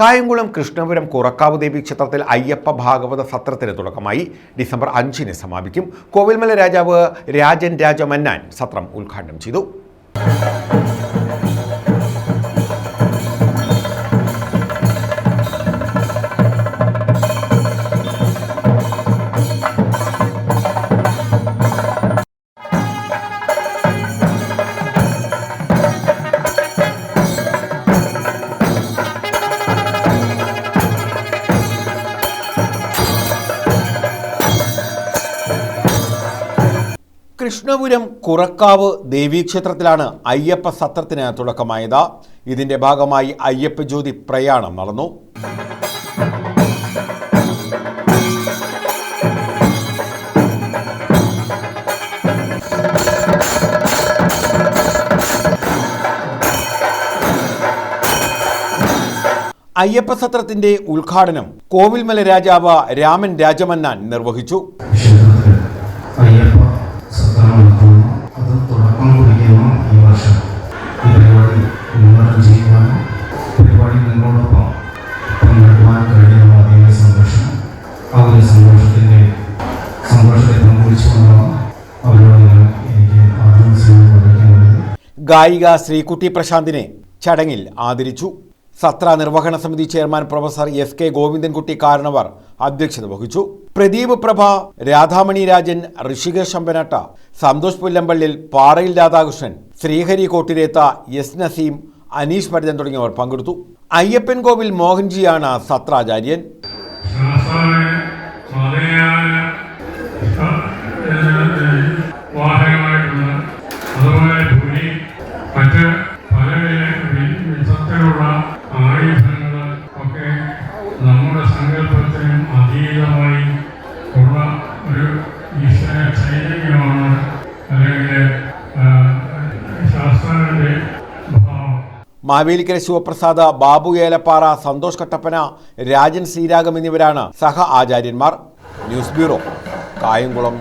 കായംകുളം കൃഷ്ണപുരം കുറക്കാവ് ദേവി ക്ഷേത്രത്തിൽ അയ്യപ്പ ഭാഗവത സത്രത്തിന് തുടക്കമായി. ഡിസംബർ അഞ്ചിന് സമാപിക്കും. കോവിൽമല രാജാവ് രാജൻ രാജമന്നാൻ സത്രം ഉദ്ഘാടനം ചെയ്തു. കൃഷ്ണപുരം കുറക്കാവ് ദേവീക്ഷേത്രത്തിലാണ് അയ്യപ്പ സത്രത്തിന് തുടക്കമായത്. ഇതിന്റെ ഭാഗമായി അയ്യപ്പ ജ്യോതി പ്രയാണം നടന്നു. അയ്യപ്പ സത്രത്തിന്റെ ഉദ്ഘാടനം കോവിൽമല രാജാവ് രാമൻ രാജമന്നാൻ നിർവഹിച്ചു. ഗായിക ശ്രീകുട്ടി പ്രശാന്തിനെ ചടങ്ങിൽ ആദരിച്ചു. സത്ര നിർവഹണ സമിതി chairman professor S K Govindankutty കാരണവർ അധ്യക്ഷത വഹിച്ചു. പ്രദീപ് പ്രഭ രാധാമണി രാജൻ ഋഷികേഷ് അമ്പനട്ട സന്തോഷ് പുല്ലമ്പള്ളിൽ പാറയിൽ രാധാകൃഷ്ണൻ ശ്രീഹരി കോട്ടിരേത്ത എസ് നസീം അനീഷ് ഭരതൻ തുടങ്ങിയവർ പങ്കെടുത്തു. അയ്യപ്പൻ കോവിൽ മോഹൻജിയാണ് സത്രാചാര്യൻ. മാവേലിക്കര ശിവപ്രസാദ് ബാബു ഏലപ്പാറ സന്തോഷ് കട്ടപ്പന രാജൻ ശ്രീരാഗം എന്നിവരാണ് സഹ ആചാര്യന്മാർ. News bureau Kayamkulam.